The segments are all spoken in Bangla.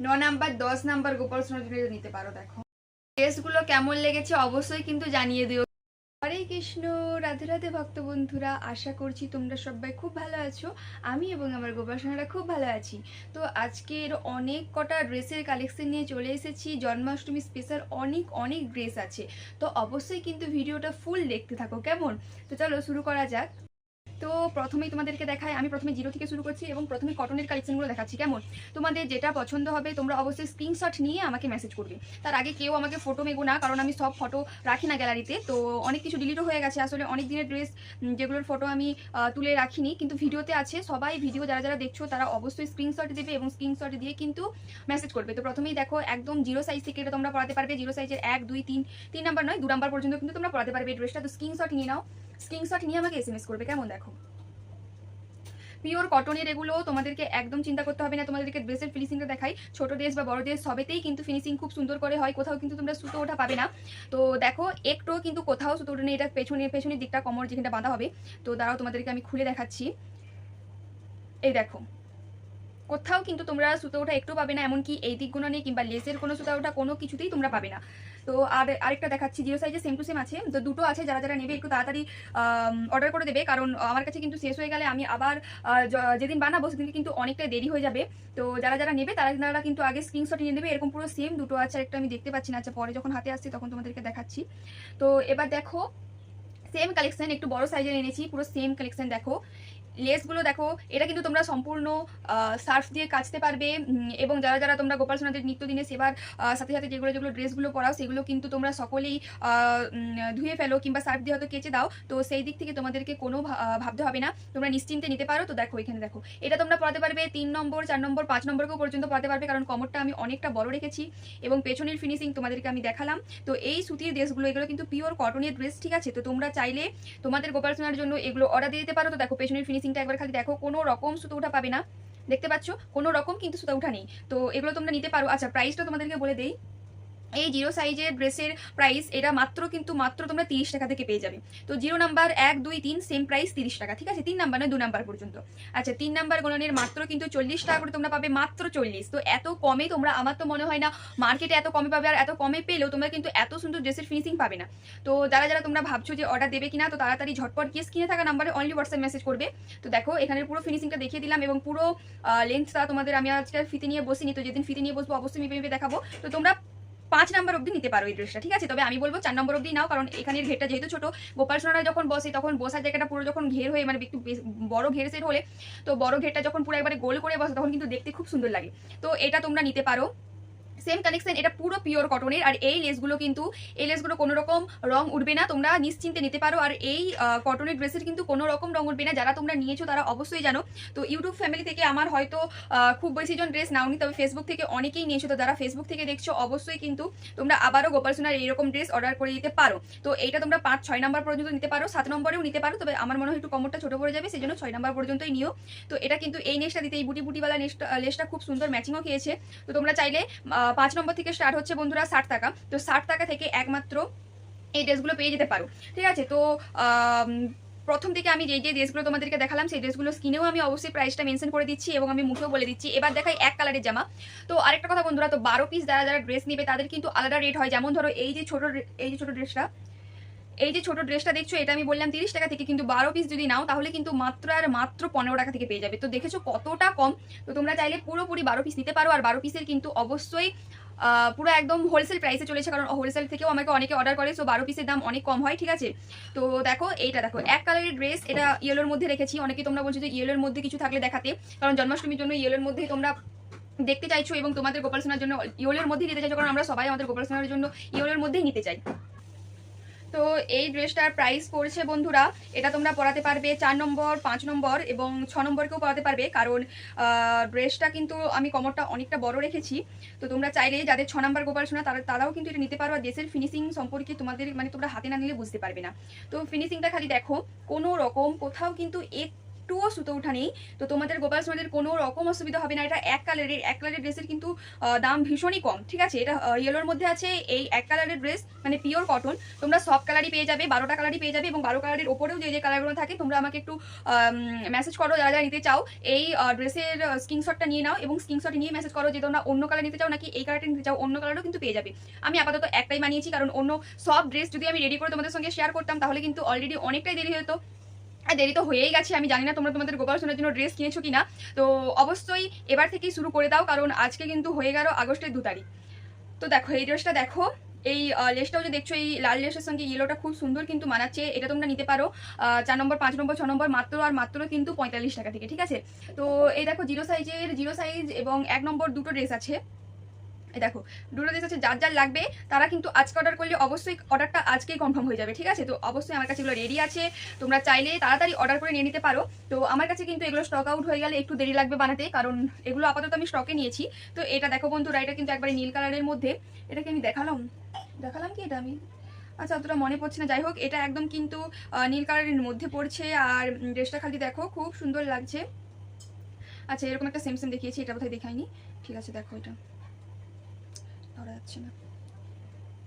ন নাম্বার, দশ নাম্বার গোপাল জন্য নিতে পারো, দেখো। ড্রেসগুলো কেমন লেগেছে অবশ্যই কিন্তু জানিয়ে দিও। হরে কৃষ্ণ, রাধে রাধে ভক্ত বন্ধুরা, আশা করছি তোমরা সবাই খুব ভালো আছো। আমি এবং আমার গোপাল সোনারা খুব ভালো আছি। তো আজকের অনেক কটা ড্রেসের কালেকশন নিয়ে চলে এসেছি। জন্মাষ্টমী স্পেশাল অনেক অনেক ড্রেস আছে। তো অবশ্যই কিন্তু ভিডিওটা ফুল দেখতে থাকো, কেমন? তো চলো শুরু করা যাক। তো প্রথমেই তোমাদেরকে দেখায় আমি প্রথমে জিরো থেকে শুরু করছি এবং প্রথমে কটনের কালেকশনগুলো দেখাচ্ছি, কেমন? তোমাদের যেটা পছন্দ হবে, তোমরা অবশ্যই স্ক্রিনশট নিয়ে আমাকে মেসেজ করবে। তার আগে কেউ আমাকে ফটো মেগো না, কারণ আমি সব ফটো রাখি না গ্যালারিতে তো অনেক কিছু ডিলিটও হয়ে গেছে। আসলে অনেক দিনের ড্রেস যেগুলোর ফটো আমি তুলে রাখিনি, কিন্তু ভিডিওতে আছে, সবাই ভিডিও যারা যারা দেখছ, তারা অবশ্যই স্ক্রিনশট দেবে এবং স্ক্রিনশট দিয়ে কিন্তু মেসেজ করবে। তো প্রথমেই দেখো, একদম জিরো সাইজ থেকে এটা তোমরা পড়াতে পারবে জিরো সাইজের এক, দুই, তিন তিন নাম্বার নয়, দু নাম্বার পর্যন্ত কিন্তু তোমরা পড়াতে পারবে এই ড্রেসটা তো স্ক্রিনশট নিয়ে নাও। স্ক্রিনশট নিয়ে আমাকে এস এম এস করবে, কেমন দেখো? পিওর কটনের এগুলো তোমাদেরকে একদম চিন্তা করতে হবে না, তোমাদেরকে ড্রেসের ফিনিশিংটা দেখাই। ছোট ড্রেস বা বড় ড্রেস সবেতেই কিন্তু ফিনিশিং খুব সুন্দর করে হয়, কোথাও কিন্তু তোমরা সুতো ওঠা পাবে না। তো দেখো একটুও কিন্তু কোথাও সুতো ওঠে এটা পেছনে পেছনের দিকটা কমর যেখানটা বাঁধা হবে। তো দাঁড়াও, তোমাদেরকে আমি খুলে দেখাচ্ছি। এই দেখো, কোথাও কিন্তু তোমরা সুতো ওঠা একটু পাবে না, এমনকি এই দিকগুলো নেই, কিংবা লেসের কোনো সুতো ওঠা কোনো কিছুতেই তোমরা পাবে না। তো আর আরেকটা দেখাচ্ছি জিরো সাইজে সেম টু সেম আছে। তো দুটো আছে, যারা যারা নেবে একটু তাড়াতাড়ি অর্ডার করে দেবে। কারণ আমার কাছে কিন্তু শেষ হয়ে গেলে আমি আবার যেদিন বানাবো সেদিনকে কিন্তু অনেকটাই দেরি হয়ে যাবে। তো যারা যারা নেবে, তারা তারা কিন্তু আগে স্ক্রিনশট নিয়ে নেবে। এরকম পুরো সেম দুটো আছে একটা আমি দেখতে পাচ্ছি না। আচ্ছা পরে যখন হাতে আসছি তখন তোমাদেরকে দেখাচ্ছি। তো এবার দেখো সেম কালেকশন একটু বড় সাইজের এনেছি। পুরো সেম কালেকশন দেখো। লেসগুলো দেখো, এটা কিন্তু তোমরা সম্পূর্ণ সার্ফ দিয়ে কাচতে পারবে এবং যারা যারা তোমরা গোপাল সোনাদের নিত্যদিনের সেবার সাথে সাথে যেগুলো যেগুলো ড্রেসগুলো পরাও, সেগুলো কিন্তু তোমরা সকলেই ধুয়ে ফেলো কিংবা সার্ফ দিয়ে হয়তো কেচে দাও। তো সেই দিক থেকে তোমাদেরকে কোনো ভাবতে হবে না। তোমরা নিশ্চিন্তে নিতে পারো। তো দেখো, এখানে দেখো। এটা তোমরা পড়াতে পারবে তিন নম্বর, চার নম্বর, পাঁচ নম্বরকেও পর্যন্ত পড়াতে পারবে, কারণ কমরটা আমি অনেকটা বড় রেখেছি, এবং পেছনের ফিনিশিং তোমাদেরকে আমি দেখালাম। তো এই সুতির ড্রেসগুলো, এগুলো কিন্তু পিওর কটনের ড্রেস ঠিক আছে? তো তোমরা চাইলে তোমাদের গোপাল সোনার জন্য এগুলো অর্ডার দিয়ে দিতে পারো। তো দেখো, পেছনের ফিনিশিংটা একবার খালি দেখো, কোনো রকম সুতো উঠা পাবে না। দেখতে পাচ্ছ, কোনো রকম কিন্তু সুতো উঠা নেই। তো এগুলো তোমরা নিতে পারো। আচ্ছা প্রাইসটা তোমাদেরকে বলে দেই। এই জিরো সাইজের ড্রেসের প্রাইস এটা মাত্র কিন্তু মাত্র তোমরা তিরিশ টাকা থেকে পেয়ে যাবে। তো জিরো নাম্বার এক, দুই, তিন সেম প্রাইস তিরিশ টাকা, ঠিক আছে? তিন নাম্বার নয়, দু নাম্বার পর্যন্ত। আচ্ছা তিন নাম্বার গণনের মাত্র কিন্তু চল্লিশ টাকা করে তোমরা পাবে মাত্র চল্লিশ। তো এত কমে তোমরা, আমার তো মনে হয় না মার্কেটে এত কমে পাবে আর এত কমে পেলেও তোমরা কিন্তু এত সুন্দর ড্রেসের ফিনিশিং পাবে না। তো যারা যারা তোমরা ভাবছ যে অর্ডার দেবে কিনা, তো তাড়াতাড়ি ঝটপট গিয়ে স্ক্রিনে থাকা নাম্বারে অনলি হোয়াটসঅ্যাপ মেসেজ করবে। তো দেখো, এখানে পুরো ফিনিশিংটা দেখিয়ে দিলাম এবং পুরো লেন্থটা তোমাদের আমি আজকে ফিতে নিয়ে বসিনি, তো যেদিন ফিতে নিয়ে বসবো অবশ্যই মেপে মেপে দেখাবো। তো তোমরা পাঁচ নাম্বার অবধি নিতে পারো এই ড্রেসটা ঠিক আছে? তবে আমি বলব চার নম্বর অবধি নাও, কারণ এখানের ঘেরটা যেহেতু ছোট, গোপাল সোনারা যখন বসে, তখন বসার জায়গাটা পুরো যখন ঘের হয়ে মানে একটু বড় ঘের সেট হলে, তো বড় ঘেরটা যখন পুরো একবারে গোল করে বসে, তখন কিন্তু দেখতে খুব সুন্দর লাগে। তো এটা তোমরা নিতে পারো। সেম কালেকশন এটা পুরো পিওর কটনের আর এই লেসগুলো কিন্তু, এই লেসগুলো কোনো রকম রং উঠবে না। তোমরা নিশ্চিন্তে নিতে পারো। আর এই কটনের ড্রেসের কিন্তু কোনো রকম রং উঠবে না। যারা তোমরা নিয়েছো তারা অবশ্যই জানো। তো ইউটিউব ফ্যামিলি থেকে আমার হয়তো খুব বেশি জন ড্রেস নাওনি, তবে ফেসবুক থেকে অনেকেই নিয়েছো। তো যারা ফেসবুক থেকে দেখছ, অবশ্যই কিন্তু তোমরা আবারও গোপাল সোনার এইরকম ড্রেস অর্ডার করে দিতে পারো। তো এইটা তোমরা পাঁচ, ছয় নম্বর পর্যন্ত নিতে পারো। সাত নম্বরেও নিতে পারো। তবে আমার মনে হয় একটু কমরটা ছোট পড়ে যাবে সেই জন্য ছয় নম্বর পর্যন্তই নিও। তো এটা কিন্তু এই নেশটা দিতে, এই বুটি বুটিওয়ালা নেশটা লেসটা খুব সুন্দর ম্যাচিংও খেয়েছে। তো তোমরা চাইলে পাঁচ নম্বর থেকে স্টার্ট হচ্ছে বন্ধুরা ষাট টাকা। তো ষাট টাকা থেকে একমাত্র এই ড্রেসগুলো পেয়ে যেতে পারো। ঠিক আছে? তো প্রথম থেকে আমি যে যে ড্রেসগুলো তোমাদেরকে দেখালাম, সেই ড্রেসগুলো স্কিনেও আমি অবশ্যই প্রাইসটা মেনশন করে দিচ্ছি এবং আমি মুখেও বলে দিচ্ছি। এবার দেখাই এক কালারের জামা। তো আরেকটা কথা বন্ধুরা, তো বারো পিস যারা যারা ড্রেস নেবে, তাদের কিন্তু আলাদা রেট হয়। যেমন ধরো, এই যে ছোটো, এই যে ছোটো ড্রেসটা এই যে ছোট ড্রেসটা দেখছ, এটা আমি বললাম তিরিশ টাকা থেকে, কিন্তু বারো পিস যদি নাও, তাহলে কিন্তু মাত্র আর মাত্র পনেরো টাকা থেকে পেয়ে যাবে। তো দেখেছ কতটা কম? তো তোমরা চাইলে পুরোপুরি বারো পিস নিতে পারো, আর বারো পিসের কিন্তু অবশ্যই পুরো একদম হোলসেল প্রাইসে চলেছে, কারণ হোলসেল থেকেও আমাকে অনেকে অর্ডার করে সো বারো পিসের দাম অনেক কম হয়, ঠিক আছে? তো দেখো, এইটা দেখো, এক কালারের ড্রেস এটা ইয়েলোর মধ্যে রেখেছি। অনেকে তোমরা বলছো যে ইয়েলোর মধ্যে কিছু থাকলে দেখাতে, কারণ জন্মাষ্টমীর জন্য ইয়েলোর মধ্যেই তোমরা দেখতে চাইছো, এবং তোমাদের গোপাল সোনার জন্য ইয়েলোর মধ্যেই নিতে চাইছো, কারণ আমরা সবাই আমাদের গোপাল সোনার জন্য ইয়েলোর মধ্যেই নিতে চাই। তো এই ড্রেসটার প্রাইস পড়ছে বন্ধুরা, এটা তোমরা পরাতে পারবে চার নম্বর, পাঁচ নম্বর এবং ছ নম্বরকেও পরাতে পারবে। কারণ ড্রেসটা কিন্তু আমি কমরটা অনেকটা বড় রেখেছি। তো তোমরা চাইলে যাদের ছ নম্বর গোপাল শোনা তারা, তারাও কিন্তু এটা নিতে পারো। আর ড্রেসের ফিনিশিং সম্পর্কে তোমাদের মানে তোমরা হাতে না নিলে বুঝতে পারবে না। তো ফিনিশিংটা খালি দেখো, কোনো রকম কোথাও কিন্তু এক একটুও সুতো ওঠা নেই। তো তোমাদের গোপাল সোনাদের কোনো রকম অসুবিধা হবে না। এটা এক কালারের এক কালারের ড্রেসের কিন্তু দাম ভীষণই কম। ঠিক আছে? এটা ইয়েলোর মধ্যে আছে এই এক কালারের ড্রেস মানে পিওর কটন তোমরা সব কালারই পেয়ে যাবে, বারোটা কালারই পেয়ে যাবে এবং বারো কালারের ওপরেও যে যে কালারগুলো থাকে, তোমরা আমাকে একটু মেসেজ করো, যারা যারা নিতে চাও। এই ড্রেসের স্ক্রিনশটটা নিয়ে নাও এবং স্ক্রিনশট নিয়ে মেসেজ করো যে, তোমরা অন্য কালার নিতে চাও নাকি এই কালারটা নিতে চাও, অন্য কালারও কিন্তু পেয়ে যাবে। আমি আপাতত একটাই বানিয়েছি কারণ অন্য সব ড্রেস যদি আমি রেডি করে তোমাদের সঙ্গে শেয়ার করতাম, তাহলে কিন্তু অলরেডি অনেকটাই দেরি হতো দেরি তো হয়েই গেছে, আমি জানি না তোমরা তোমাদের গোপাল সোনার জন্য ড্রেস কিনেছো কিনা। তো অবশ্যই এবার থেকেই শুরু করে দাও, কারণ আজকে কিন্তু হয়ে গেল আগস্টের দু তারিখ। তো দেখো, এই ড্রেসটা দেখো, এই লেসটাও যে দেখছ, এই লাল লেসের সঙ্গে ইয়েলোটা খুব সুন্দর কিন্তু মানাচ্ছে, এটা তোমরা নিতে পারো। চার নম্বর, পাঁচ নম্বর, ছ নম্বর, মাত্র আর মাত্র কিন্তু পঁয়তাল্লিশ টাকা থেকে, ঠিক আছে? তো এই দেখো জিরো সাইজের জিরো সাইজ এবং এক নম্বর দুটো ড্রেস আছে। এই দেখো, দুটো ড্রেস আছে, যার যার লাগবে, তারা কিন্তু আজকে অর্ডার করলে অবশ্যই অর্ডারটা আজকেই কনফার্ম হয়ে যাবে, ঠিক আছে? তো অবশ্যই আমার কাছে এগুলো রেডি আছে, তোমরা চাইলে তাড়াতাড়ি অর্ডার করে নিয়ে নিতে পারো। তো আমার কাছে কিন্তু এগুলো স্টক আউট হয়ে গেলে একটু দেরি লাগবে বানাতে, কারণ এগুলো আপাতত আমি স্টকে নিয়েছি। তো এটা দেখো বন্ধুরা, এটা কিন্তু একবারে নীল কালারের মধ্যে। এটাকে আমি দেখালাম? দেখালাম কি এটা আমি? আচ্ছা অতটা মনে পড়ছে না। যাই হোক, এটা একদম কিন্তু নীল কালারের মধ্যে পড়ছে, আর ড্রেসটা খালি দেখো, খুব সুন্দর লাগছে। আচ্ছা এরকম একটা সেম সেম দেখিয়েছি, এটা বোধহয় দেখাইনি। ঠিক আছে, দেখো এটা। ধরা যাচ্ছে না।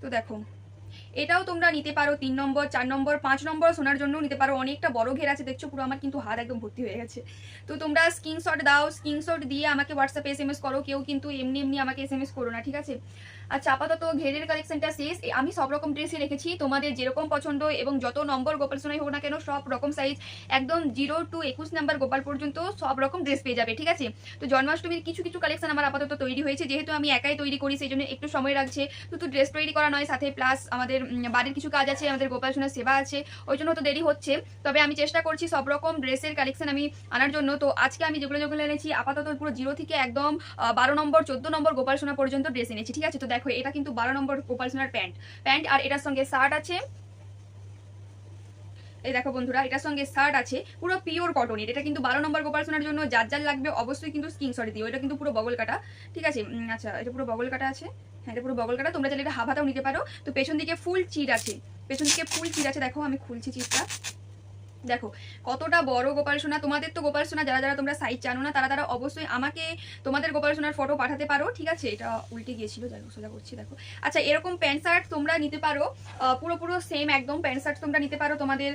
তো দেখো এটাও তোমরা নিতে পারো তিন নম্বর, চার নম্বর, পাঁচ নম্বর, সোনার জন্য নিতে পারো। অনেকটা বড় ঘের আছে, দেখছ পুরো আমার কিন্তু হাত একদম ভর্তি হয়ে গেছে। তো তোমরা স্ক্রিনশট দাও স্ক্রিনশট দিয়ে আমাকে হোয়াটসঅ্যাপে এস এম এস করো, কেউ কিন্তু এমনি এমনি আমাকে এস এম এস করো না, ঠিক আছে? আচ্ছা আপাতত ঘেরের কালেকশনটা শেষ। আমি সব রকম ড্রেসই রেখেছি, তোমাদের যেরকম পছন্দ এবং যত নম্বর গোপাল সোনাই হোক না কেন, সব রকম সাইজ একদম জিরো টু একুশ নাম্বার গোপাল পর্যন্ত সব রকম ড্রেস পেয়ে যাবে, ঠিক আছে? তো জন্মাষ্টমীর কিছু কিছু কালেকশন আমার আপাতত তৈরি হয়েছে, যেহেতু আমি একাই তৈরি করি, সেই জন্য একটু সময় লাগছে। শুধু ড্রেস তৈরি করা নয়, সাথে প্লাস আমাদের বাড়ির কিছু কাজ আছে, আমাদের গোপাল সোনার সেবা আছে, ওই জন্য তো দেরি হচ্ছে। তবে আমি চেষ্টা করছি সব রকম ড্রেসের কালেকশন আমি আনার জন্য। তো আজকে আমি যেগুলো যেগুলো এনেছি, আপাতত পুরো জিরো থেকে একদম বারো নম্বর, চোদ্দ নম্বর গোপাল সোনা পর্যন্ত ড্রেস এনেছি, ঠিক আছে? তো দেখো, এটা কিন্তু বারো নম্বর গোপাল সোনার প্যান্ট। প্যান্ট আর এটার সঙ্গে শার্ট আছে এই দেখো বন্ধুরা, এটার সঙ্গে শার্ট আছে, পুরো পিওর কটন এটা কিন্তু বারো নম্বর গোপাল সোনার জন্য যার যার লাগবে অবশ্যই কিন্তু স্কিন স্ক্রিনশট দিও। এটা কিন্তু পুরো বগল কাটা, ঠিক আছে? আচ্ছা এটা পুরো বগল কাটা আছে। হ্যাঁ এটা পুরো বগল কাটা। তোমরা চাইলে এটা হাফাতাও নিতে পারো। তো পেছন দিকে ফুল চির আছে। পেছন দিকে ফুল চির আছে। দেখো, আমি খুলছি চিরটা দেখো কতটা বড় গোপাল সোনা তোমাদের তো গোপাল সোনা যারা যারা তোমরা সাইজ জানো না তারা তারা অবশ্যই আমাকে তোমাদের গোপাল সোনার ফটো পাঠাতে পারো ঠিক আছে? এটা উল্টে গিয়েছিল যাই হোক, সোজা করছি দেখো। আচ্ছা এরকম প্যান্ট শার্ট তোমরা নিতে পারো পুরো পুরো সেম একদম প্যান্ট শার্ট তোমরা নিতে পারো তোমাদের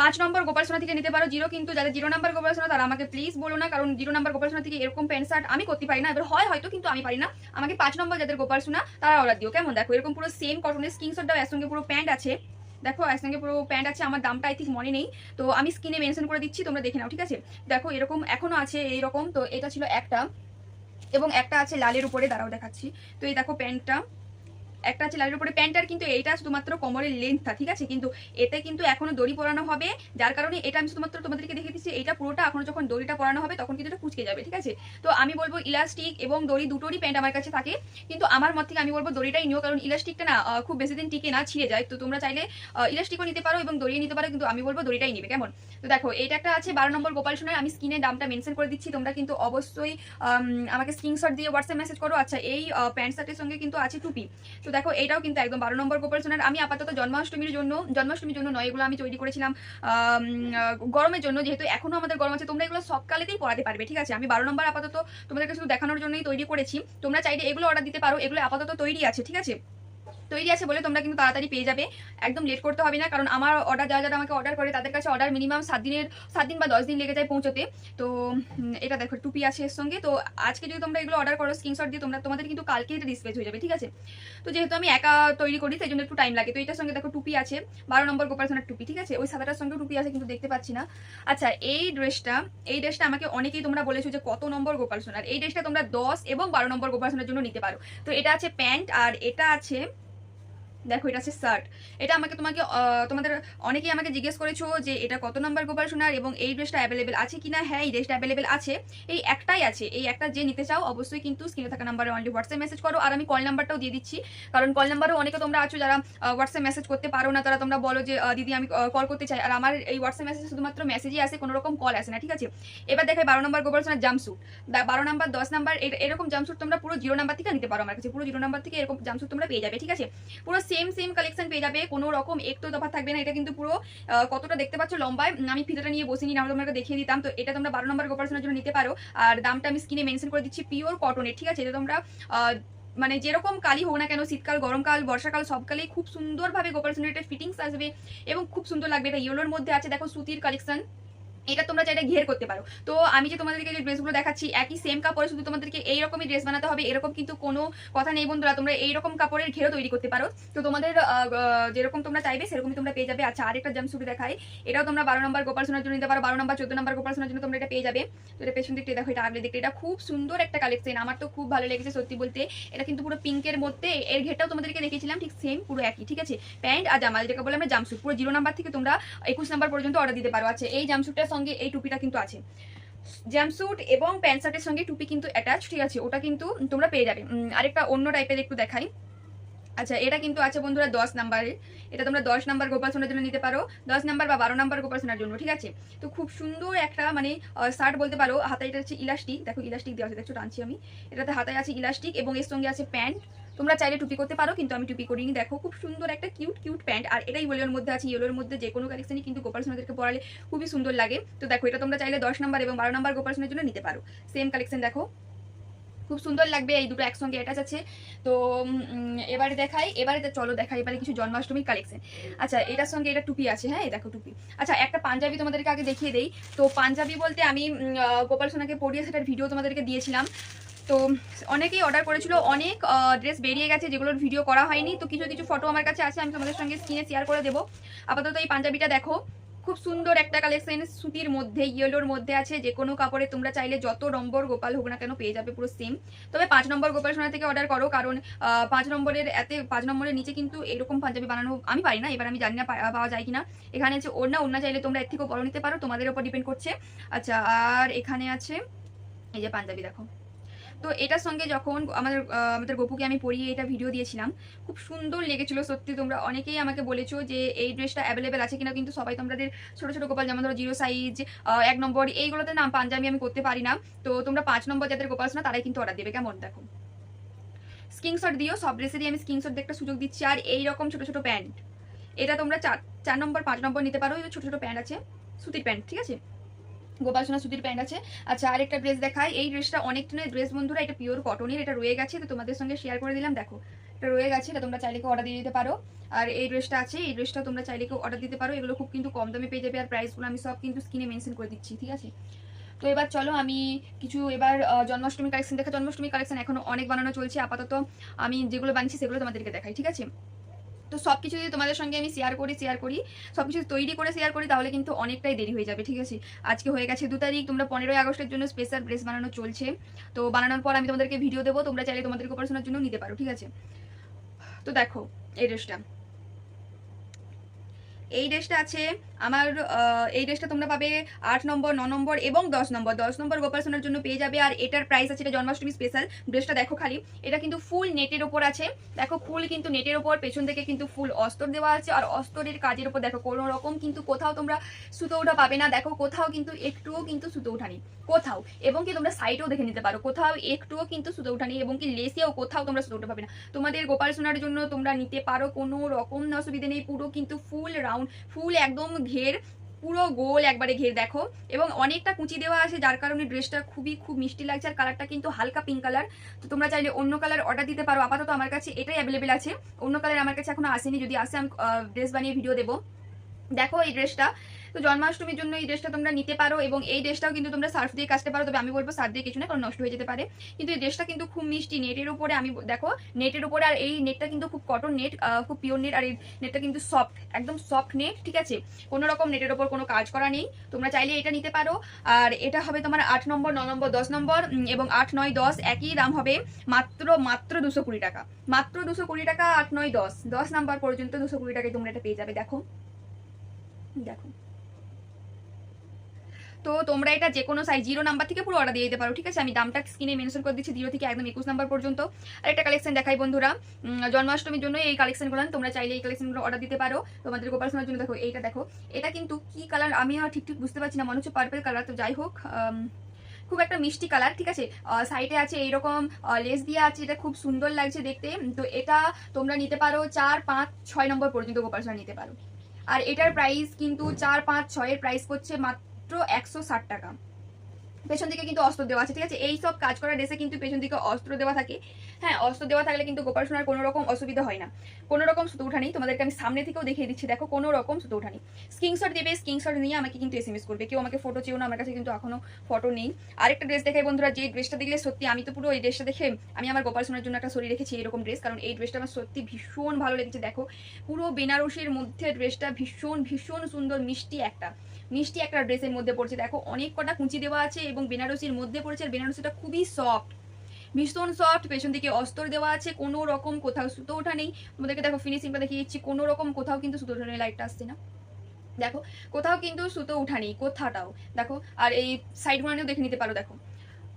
পাঁচ নম্বর গোপাল সোনা থেকে নিতে পারো জিরো কিন্তু যাদের জিরো নাম্বার গোপাল সোনা তারা আমাকে প্লিজ বলো না কারণ জিরো নাম্বার গোপাল সোনা থেকে এরকম প্যান্ট শার্ট আমি করতে পারি না এবার হয় হয়তো কিন্তু আমি পারি না। আমাকে পাঁচ নম্বর যাদের গোপাল সোনা তারা অর্ডার দিও কেমন? দেখো এরকম পুরো সেম কটনের দাও এর সঙ্গে পুরো প্যান্ট আছে। দেখো একসঙ্গে পুরো প্যান্ট আছে, আমার দামটা আই থিঙ্ক মনে নেই। তো আমি স্ক্রিনে মেনশন করে দিচ্ছি, তোমরা দেখে নাও, ঠিক আছে? দেখো, এরকম এখনও আছে, এইরকম। তো এটা ছিল একটা। এবং একটা আছে লালের উপরে, দাঁড়াও দেখাচ্ছি। তো এই দেখো প্যান্টটা একটা আছে লালের উপরে প্যান্টটার কিন্তু এইটা শুধুমাত্র কোমরের লেন্থটা ঠিক আছে? কিন্তু এতে কিন্তু এখনও দড়ি পরানো হবে যার কারণে এটা আমি শুধুমাত্র তোমাদেরকে দেখে দিচ্ছি এটা পুরোটা এখনও যখন দড়িটা পরানো হবে তখন কিন্তু এটা কুচকে যাবে ঠিক আছে? তো আমি বলব ইলাস্টিক এবং দড়ি দুটোরই প্যান্ট আমার কাছে থাকে কিন্তু আমার মত থেকে আমি বলব দড়িটাই নিও কারণ ইলাস্টিকটা না খুব বেশি দিন টিকে না ছিঁড়ে যায়। তো তোমরা চাইলে ইলাস্টিকও নিতে পারো এবং দড়িয়ে নিতে পারো কিন্তু আমি বলব দড়িটাই নিবে কেমন? তো দেখো এইটা একটা আছে বারো নম্বর গোপাল সোনার আমি স্ক্রিনে দামটা মেনশন করে দিচ্ছি তোমরা কিন্তু অবশ্যই আম, আমাকে স্ক্রিনশট দিয়ে হোয়াটসঅ্যাপ মেসেজ করো। আচ্ছা এই প্যান্ট শার্টের সঙ্গে কিন্তু আছে টুপি। তো দেখো, এটাও কিন্তু একদম বারো নম্বর গোপাল আমি আপাতত জন্মাষ্টমীর জন্য জন্মাষ্টমীর জন্য নয়, এগুলো আমি তৈরি করেছিলাম গরমের জন্য, যেহেতু এখনও আমাদের গরম আছে, তোমরা এগুলো সবকালেতেই পড়াতে পারবে, ঠিক আছে? আমি বারো নম্বর আপাতত তোমাদেরকে শুধু দেখানোর জন্যই তৈরি করেছি। তোমরা চাইলে এগুলো অর্ডার দিতে পারো, এগুলো আপাতত তৈরি আছে, ঠিক আছে? তৈরি আছে বলে তোমরা কিন্তু তাড়াতাড়ি পেয়ে যাবে। একদম লেট করতে হবে না, কারণ আমার অর্ডার যারা যারা আমাকে অর্ডার করে, তাদের কাছে অর্ডার মিনিমাম সাত দিনের, সাত দিন বা দশ দিন লেগে যায় পৌঁছতে। তো এটা দেখো, টুপি আছে এর সঙ্গে। তো, আজকে যদি তোমরা এগুলো অর্ডার করো স্ক্রিনশট দিয়ে তোমরা, তোমাদের কিন্তু কালকে এটা ডিসপ্লেজ হয়ে যাবে, ঠিক আছে? তো যেহেতু আমি একা তৈরি করি, সেই জন্য একটু টাইম লাগে। তো এটার সঙ্গে দেখো, টুপি আছে। বারো নম্বর গোপাল সোনার টুপি, ঠিক আছে? ওই সাদাটার সঙ্গে টুপি আছে, কিন্তু দেখতে পাচ্ছি না। আচ্ছা এই ড্রেসটা এই ড্রেসটা আমাকে অনেকেই তোমরা বলেছ যে কত নম্বর গোপাল সোনার এই ড্রেসটা তোমরা দশ এবং বারো নম্বর গোপাল সোনার জন্য নিতে পারো। তো এটা আছে প্যান্ট, আর এটা আছে দেখো, এটা হচ্ছে শার্ট এটা আমাকে তোমাকে তোমাদের অনেকেই আমাকে জিজ্ঞেস করেছ যে এটা কত নাম্বার গোপাল সোনার এবং এই ড্রেসটা অ্যাভেলেবেল আছে কিনা? হ্যাঁ এই ড্রেসটা অ্যাভেলেবেল আছে। এই একটাই আছে। এই একটা যে নিতে চাও, অবশ্যই কিন্তু স্ক্রিনে থাকা নাম্বারে অনলি হোয়াটসঅ্যাপ মেসেজ করো। আর আমি কল নাম্বারটাও দিয়ে দিচ্ছি। কারণ কল নাম্বারও অনেকে তোমরা আছো যারা হোয়াটসঅ্যাপ মেসেজ করতে পারো না, তারা তোমরা বলো যে দিদি আমি কল করতে চাই। আর আমার এই হোয়াটসঅ্যাপ মেসেজ শুধুমাত্র মেসেজই আসে, কোনো রকম কল আসে না, ঠিক আছে? এবার দেখাই বারো নম্বর গোপাল সোনার জাম্পস্যুট বারো নাম্বার, দশ নাম্বার এরকম জাম্পস্যুট তোমরা পুরো জিরো নাম্বার থেকে নিতে পারো আমার কাছে। পুরো জিরো নাম্বার থেকে এরকম জাম্পস্যুট তোমরা পেয়ে যাবে, ঠিক আছে? পুরো সেম সেম কালেকশন পেয়ে যাবে, কোনো রকম একটু তফাৎ থাকবে না, এটা কিন্তু পুরো কতটা দেখতে পাচ্ছ লম্বায়। আমি ফিতাটা নিয়ে বসিনি না তোমাকে দেখিয়ে দিতাম। তো এটা তোমরা বারো নম্বর গোপালসনের জন্য নিতে পারো। আর দামটা আমি স্কিনে মেনশন করে দিচ্ছি পিওর কটনের ঠিক আছে? এটা তোমরা মানে যেরকম কালই হোক না কেন, শীতকাল, গরমকাল, বর্ষাকাল সবকালেই খুব সুন্দরভাবে গোপাল সোনার এটা ফিটিংস আসবে এবং খুব সুন্দর লাগবে। এটা ইয়েলোর মধ্যে আছে, দেখো সুতির কালেকশন এটা তোমরা চাইলে ঘের করতে পারো। তো আমি যে তোমাদেরকে যে ড্রেসগুলো দেখাচ্ছি, একই সেম কাপড়ে শুধু তোমাদেরকে এইরকমই ড্রেস বানাতে হবে, এরকম কিন্তু কোনো কথা নেই বন্ধুরা, তোমরা এইরকম কাপড়ের ঘেরও তৈরি করতে পারো। তো তোমাদের যেরকম তোমরা চাইবে, সেরকমই তোমরা পেয়ে যাবে। আচ্ছা আরেকটা জাম্পসুট দেখাই। এটাও তোমরা বারো নম্বর গোপাল সোনার জন্য নিতে পারো। বারো নম্বর চোদ্দ নম্বর গোপাল সোনার জন্য তোমরা এটা পেয়ে যাবে। তো এটা পেছন দিকটা দেখো, এটা আগলে দিকটা। এটা খুব সুন্দর একটা কালেকশন আমার তো খুব ভালো লেগেছে সত্যি বলতে। এটা কিন্তু পুরো পিঙ্কের মধ্যে, এর ঘেরটাও তোমাদেরকে দেখেছিলাম ঠিক সেম পুরো একই, ঠিক আছে? প্যান্ট আর জামা, যেটাকে বলে আমরা জামসুট পুরো জিরো নাম্বার থেকে তোমরা একুশ নাম্বার পর্যন্ত অর্ডার দিতে পারো। আচ্ছা এই জামসুটটার সঙ্গে এই টুপিটা কিন্তু আছে। জ্যামস্যুট এবং প্যান্ট শার্টের সঙ্গে টুপি কিন্তু অ্যাটাচ ঠিক আছে? ওটা কিন্তু তোমরা পেয়ে যাবে। আরেকটা অন্য টাইপের একটু দেখাই। আচ্ছা এটা কিন্তু আছে বন্ধুরা দশ নাম্বারে। এটা তোমরা দশ নাম্বার গোপাল সোনার জন্য নিতে পারো। দশ নাম্বার বা বারো নাম্বার গোপাল সোনার জন্য, ঠিক আছে? তো খুব সুন্দর একটা মানে শার্ট বলতে পারো, হাতায় এটা হচ্ছে ইলাস্টিক দেখো ইলাস্টিক দেওয়া আছে, দেখছ, টানছি আমি। এটাতে হাতায় আছে ইলাস্টিক এবং এর সঙ্গে আছে প্যান্ট তোমরা চাইলে টুপি করতে পারো, কিন্তু আমি টুপি করিনি। দেখো, খুব সুন্দর একটা কিউট কিউট প্যান্ট আর এটাই ইয়েলোর মধ্যে আছে ইয়েলোর মধ্যে যে কোনো কালেকশনই কিন্তু গোপাল সোনাদেরকে পরালে খুবই সুন্দর লাগে। তো দেখো, এটা তোমরা চাইলে দশ নাম্বার এবং বারো নাম্বার গোপাল সোনার জন্য নিতে পারো। সেম কালেকশন দেখো। খুব সুন্দর লাগবে এই দুটো একসঙ্গে অ্যাটাচ আছে। তো এবারে দেখাই, এবারে চলো দেখাই, এবারে কিছু জন্মাষ্টমীর কালেকশন আচ্ছা এটার সঙ্গে এটা টুপি আছে হ্যাঁ? দেখো টুপি। আচ্ছা একটা পাঞ্জাবি তোমাদেরকে আগে দেখিয়ে দেই। তো, পাঞ্জাবি বলতে আমি গোপাল সোনাকে পরিয়ে সেটার ভিডিও তোমাদেরকে দিয়েছিলাম। তো, অনেকেই অর্ডার করেছিল, অনেক ড্রেস বেরিয়ে গেছে যেগুলোর ভিডিও করা হয়নি। তো, কিছু কিছু ফটো আমার কাছে আছে, আমি তোমাদের সঙ্গে স্ক্রিনে শেয়ার করে দেবো। আপাতত এই পাঞ্জাবিটা দেখো। খুব সুন্দর একটা কালেকশন সুতির মধ্যে ইয়েলোর মধ্যে আছে যে কোনো কাপড়ে তোমরা চাইলে যত নম্বর গোপাল হোক না কেন পেয়ে যাবে পুরো সেম তবে পাঁচ নম্বর গোপাল সোনা থেকে অর্ডার করো, কারণ পাঁচ নম্বরের এতে, পাঁচ নম্বরের নিচে কিন্তু এরকম পাঞ্জাবি বানানো আমি পারি না, এবার আমি জানি না পাওয়া যায় কিনা। এখানে আছে ওড়না ওড়না চাইলে তোমরা এর থেকেও বড় নিতে পারো, তোমাদের উপর ডিপেন্ড করছে। আচ্ছা আর এখানে আছে, এই যে পাঞ্জাবি দেখো। তো এটার সঙ্গে যখন আমাদের আমাদের গপুকে আমি পরিয়ে এটা ভিডিও দিয়েছিলাম, খুব সুন্দর লেগেছিল সত্যি তোমরা অনেকেই আমাকে বলেছ যে এই ড্রেসটা অ্যাভেলেবেল আছে কিনা, কিন্তু সবাই তোমাদের ছোট ছোট গোপাল, যেমন ধরো জিরো সাইজ এক নম্বর, এইগুলোতে না পাঞ্জাবি আমি করতে পারি না। তো তোমরা পাঁচ নম্বর যাদের গোপাল না তারাই কিন্তু অর্ডার দেবে, কেমন? দেখো। স্ক্রিনশট দিও, সব ড্রেসেরই আমি স্ক্রিনশট দেখতে সুযোগ দিচ্ছি, আর এই রকম ছোট ছোট প্যান্ট এটা তোমরা চার চার নম্বর, পাঁচ নম্বর নিতে পারো ছোট ছোট প্যান্ট আছে, সুতির প্যান্ট ঠিক আছে? গোপাল সোনা সুতির প্যান্ট আছে। আচ্ছা আরেকটা ড্রেস দেখাই। এই ড্রেসটা অনেক দিনের ড্রেস বন্ধুরা, এটা পিওর কটনের এটা রয়ে গেছে, তো তোমাদের সঙ্গে শেয়ার করে দিলাম। দেখো, এটা রয়ে গেছে, এটা তোমরা চাইলেকে অর্ডার দিয়ে দিতে পারো। আর এই ড্রেসটা আছে, এই ড্রেসটা তোমরা চাইলেকে অর্ডার দিতে পারো। এগুলো খুব কিন্তু কম দামে পেয়ে যাবে, আর প্রাইসগুলো আমি সব কিন্তু স্ক্রিনে মেনশন করে দিচ্ছি, ঠিক আছে? তো এবার চলো, আমি কিছু এবার জন্মাষ্টমী কালেকশন দেখা, জন্মাষ্টমী কালেকশন এখনও অনেক বানানো চলছে। আপাতত আমি যেগুলো বানিয়েছি, সেগুলো তোমাদেরকে দেখাই, ঠিক আছে? তো সব কিছু যদি তোমাদের সঙ্গে আমি শেয়ার করি শেয়ার করি সব কিছু তৈরি করে শেয়ার করি, তাহলে কিন্তু অনেকটাই দেরি হয়ে যাবে, ঠিক আছে? আজকে হয়ে গেছে দু তারিখ, তোমরা পনেরোই আগস্টের জন্য স্পেশাল ড্রেস বানানো চলছে। তো বানানোর পর আমি তোমাদেরকে ভিডিও দেবো, তোমরা চাইলে তোমাদেরকে পড়াশোনার জন্য নিতে পারো, ঠিক আছে? তো দেখো, এই ড্রেসটা এই ড্রেসটা আছে আমার এই ড্রেসটা তোমরা পাবে আট নম্বর, ন নম্বর এবং দশ নম্বর। দশ নম্বর গোপালসোনার জন্য পেয়ে যাবে আর এটার প্রাইস আছে, এটা জন্মাষ্টমী স্পেশাল ড্রেসটা দেখো খালি। এটা কিন্তু ফুল নেটের ওপর আছে। দেখো ফুল কিন্তু নেটের ওপর পেছন থেকে কিন্তু ফুল অস্তর দেওয়া আছে আর অস্তরের কাজের ওপর দেখো, কোনো রকম কিন্তু কোথাও তোমরা সুতো ওঠা পাবে না। দেখো কোথাও কিন্তু একটুও কিন্তু সুতো ওঠানি কোথাও, এবং কি তোমরা সাইডেও দেখে নিতে পারো। কোথাও একটুও কিন্তু সুতো ওঠানি এবং কি লেসেও কোথাও তোমরা সুতো ওঠা পাবে না। তোমাদের গোপাল সোনার জন্য তোমরা নিতে পারো, কোনো রকম অসুবিধা নেই। পুরো কিন্তু ফুল রাউন্ড ফুল একদম ঘের, পুরো গোল একবারে ঘের দেখো। এবং অনেকটা কুচি দেওয়া আছে, যার কারণে ড্রেসটা খুবই খুব মিষ্টি লাগছে, আর কালারটা কিন্তু হালকা পিঙ্ক কালার তো তোমরা চাইলে অন্য কালার অর্ডার দিতে পারো। আপাতত আমার কাছে এটাই অ্যাভেলেবেল আছে। অন্য কালার আমার কাছে এখনও আসেনি। যদি আসে, আমি ড্রেস বানিয়ে ভিডিও দেবো। দেখো এই ড্রেসটা তো জন্মাষ্টমীর জন্য এই ড্রেসটা তোমরা নিতে পারো এবং এই ড্রেসটাও কিন্তু তোমরা সার্ফ দিয়ে কাচতে পারো, তবে আমি বলব সার্ফ দিয়ে কিছু না, কারণ নষ্ট হয়ে যেতে পারে। কিন্তু এই ড্রেসটা কিন্তু খুব মিষ্টি নেটের উপরে, আমি দেখো, নেটের উপরে আর এই নেটটা কিন্তু খুব কটন নেট খুব পিওর নেট, আর এই নেটটা কিন্তু সফট একদম সফট নেট, ঠিক আছে? কোনো রকম নেটের উপর কোনো কাজ করা নেই, তোমরা চাইলে এটা নিতে পারো। আর এটা হবে তোমার আট নম্বর, ন নম্বর, দশ নম্বর এবং আট, নয়, দশ, একই দাম হবে মাত্র মাত্র দুশো কুড়ি টাকা। মাত্র দুশো কুড়ি টাকা, আট, নয়, দশ দশ নাম্বার পর্যন্ত দুশো কুড়ি টাকায় তোমরা এটা পেয়ে যাবে, দেখো। দেখো। তো তোমরা এটা যে কোনো সাইজ জিরো নাম্বার থেকে পুরো অর্ডার দিয়ে দিতে পারো, ঠিক আছে? আমি দামটা স্ক্রিনে মেনশন করে দিচ্ছি জিরো থেকে একদম একুশ নাম্বার পর্যন্ত। আর একটা কালেকশন দেখাই বন্ধুরা জন্মাষ্টমীর জন্য এই কালেকশনগুলো তোমরা চাইলে এই কালেকশনগুলো অর্ডার দিতে পারো। তোমাদের গোপাল সোনার জন্য দেখো, এইটা দেখো। এটা কিন্তু কি কালার আমি ঠিক ঠিক বুঝতে পারছি না, মনে হচ্ছে পার্পেল কালার তো যাই হোক খুব একটা মিষ্টি কালার ঠিক আছে? সাইডে আছে এইরকম লেস দিয়ে আছে, এটা খুব সুন্দর লাগছে দেখতে। তো এটা তোমরা নিতে পারো চার, পাঁচ, ছয় নম্বর পর্যন্ত গোপালসোনা নিতে পারো। আর এটার প্রাইস কিন্তু চার, পাঁচ, ছয়ের প্রাইস করছে মাত্র একশো ষাট টাকা। পেছন দিকে কিন্তু অস্ত্র দেওয়া আছে, ঠিক আছে? এই সব কাজ করা ড্রেসে কিন্তু পেছন দিকে অস্ত্র দেওয়া থাকে। হ্যাঁ অস্ত্র দেওয়া থাকলে কিন্তু গোপাল সোনার কোনো রকম অসুবিধা হয় না। কোনো রকম সুতো উঠা নেই। তোমাদেরকে আমি সামনে থেকেও দেখিয়ে দিচ্ছি, দেখো, কোনো রকম সুতো উঠা নেই। স্ক্রিনশট দেবে স্ক্রিনশট নিয়ে আমাকে কিন্তু এসএমএস করবে। কেউ আমাকে ফটো চেয়েও না, আমার কাছে কিন্তু এখনও ফটো নেই। আরেকটা ড্রেস দেখাই, বন্ধুরা, যে ড্রেসটা দেখলে সত্যি আমি তো পুরো এই ড্রেসটা দেখে আমি আমার গোপাল সোনার জন্য একটা সরি রেখেছি, এরকম ড্রেস কারণ এই ড্রেসটা আমার সত্যি ভীষণ ভালো লেগেছে, দেখো। পুরো বেনারসির মধ্যে ড্রেসটা ভীষণ ভীষণ সুন্দর, মিষ্টি একটা। মিষ্টি একটা ড্রেসের মধ্যে পড়ছে। দেখো, অনেক কটা কুঁচি দেওয়া আছে এবং বেনারসির মধ্যে পড়েছে আর বেনারসিটা খুবই সফট ভীষণ সফট পেছন দিকে অস্তর দেওয়া আছে, কোনো রকম কোথাও সুতো ওঠা নেই। তোমাদেরকে দেখো ফিনিশিংটা দেখিয়ে দিচ্ছি, কোনো রকম কোথাও কিন্তু সুতো ওঠা নেই লাইটটা আসছে না। দেখো, কোথাও কিন্তু সুতো উঠা নেই, কোথাটাও। দেখো, আর এই সাইডগুলো দেখে নিতে পারো, দেখো।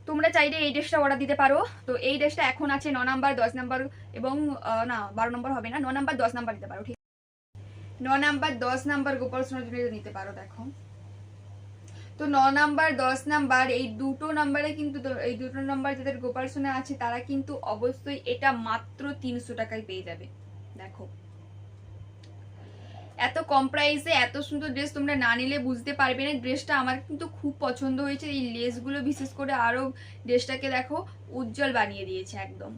তোমরা চাইলে এই ড্রেসটা অর্ডার দিতে পারো। তো এই ড্রেসটা এখন আছে ন নাম্বার দশ নাম্বার এবং না, বারো নম্বর হবে না, ন নাম্বার দশ নাম্বার দিতে পারো, ঠিক ন নাম্বার, দশ নাম্বার গোপাল জন্য নিতে পারো, দেখো। তো ন নাম্বার, দশ নাম্বার, এই দুটো নাম্বারে কিন্তু এই দুটো নাম্বার যাদের গোপাল সোনা আছে, তারা কিন্তু অবশ্যই এটা মাত্র তিনশো টাকায় পেয়ে যাবে। দেখো। এত কম প্রাইসে এত সুন্দর ড্রেস তোমরা না নিলে বুঝতে পারবে না। ড্রেসটা আমার কিন্তু খুব পছন্দ হয়েছে। এই লেসগুলো বিশেষ করে আরও ড্রেসটাকে দেখো, উজ্জ্বল বানিয়ে দিয়েছে একদম।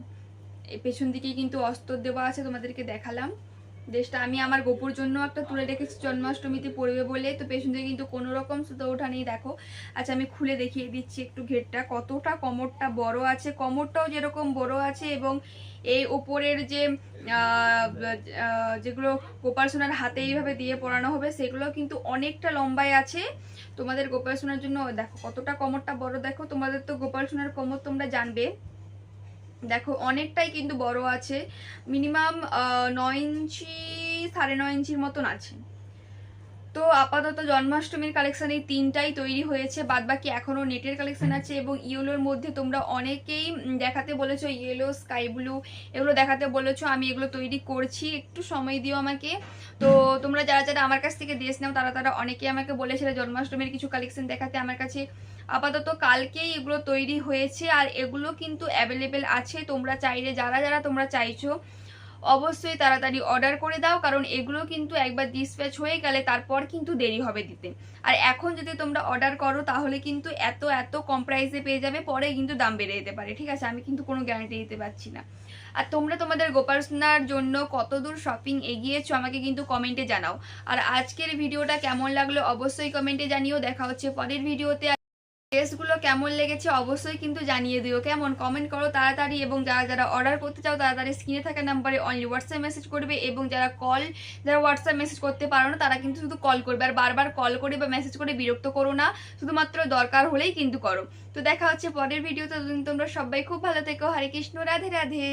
পেছন দিকে কিন্তু অস্তর দেওয়া আছে, তোমাদেরকে দেখালাম। ড্রেসটা আমি আমার গোপুর জন্য একটা তুলে রেখেছি, জন্মাষ্টমীতে পড়বে বলে। তো পেছন থেকে কিন্তু কোনো রকম সুতো ওঠা নেই, দেখো। আচ্ছা আমি খুলে দেখিয়ে দিচ্ছি একটু ঘেরটা। কতটা কমরটা বড় আছে, কমরটাও যেরকম বড় আছে এবং এই ওপরের যে যেগুলো গোপাল সোনার হাতে এইভাবে দিয়ে পরানো হবে, সেগুলো কিন্তু অনেকটা লম্বায় আছে। তোমাদের গোপাল সোনার জন্য, দেখো কতটা কমরটা বড়, দেখো। তোমাদের তো গোপাল সোনার কমর তোমরা জানবে। দেখো অনেকটাই কিন্তু বড় আছে। মিনিমাম নয় ইঞ্চি সাড়ে নয় ইঞ্চির মতন আছে। তো আপাতত জন্মাষ্টমীর কালেকশন এই তিনটাই তৈরি হয়েছে বাদ বাকি এখনও নেটের কালেকশন আছে এবং ইয়েলোর মধ্যে তোমরা অনেকেই দেখাতে বলেছ ইয়েলো স্কাই ব্লু এগুলো দেখাতে বলেছ আমি এগুলো তৈরি করছি একটু সময় দিও আমাকে। তো তোমরা যারা যারা আমার কাছ থেকে ড্রেস নাও তারা তারা অনেকেই আমাকে বলেছিল জন্মাষ্টমীর কিছু কালেকশন দেখাতে আমার কাছে। আপাতত কালকেই এগুলো তৈরি হয়েছে আর এগুলো কিন্তু অ্যাভেলেবেল আছে তোমরা চাইলে যারা যারা তোমরা চাইছো অবশ্যই তাড়াতাড়ি অর্ডার করে দাও, কারণ এগুলো কিন্তু একবার ডিসপ্যাচ হয়ে গেলে তারপর কিন্তু দেরি হবে দিতে। আর এখন যদি তোমরা অর্ডার করো, তাহলে কিন্তু এত এত কম প্রাইসে পেয়ে যাবে, পরে কিন্তু দাম বেড়ে যেতে পারে, ঠিক আছে? আমি কিন্তু কোনো গ্যারান্টি দিতে পারছি না। আর তোমরা তোমাদের গোপালসোনার জন্য কতদূর শপিং এগিয়েছো, আমাকে কিন্তু কমেন্টে জানাও। আর আজকের ভিডিওটা কেমন লাগল, অবশ্যই কমেন্টে জানিও। দেখা হচ্ছে পরের ভিডিওতে ড্রেসগুলো কেমন লেগেছে অবশ্যই কিন্তু জানিয়ে দিও। কেমন? কমেন্ট করো তাড়াতাড়ি এবং যারা যারা অর্ডার করতে চাও তাড়াতাড়ি স্ক্রিনে থাকা নাম্বারে অনলি হোয়াটসঅ্যাপ মেসেজ করবে এবং যারা কল যারা হোয়াটসঅ্যাপ মেসেজ করতে পারো না তারা কিন্তু শুধু কল করবে। আর বারবার কল করে বা মেসেজ করে বিরক্ত করো না, শুধুমাত্র দরকার হলেই কিন্তু করো। তো দেখা হচ্ছে পরের ভিডিওতে তোমরা সবাই খুব ভালো থেকো। হরে কৃষ্ণ, রাধে রাধে।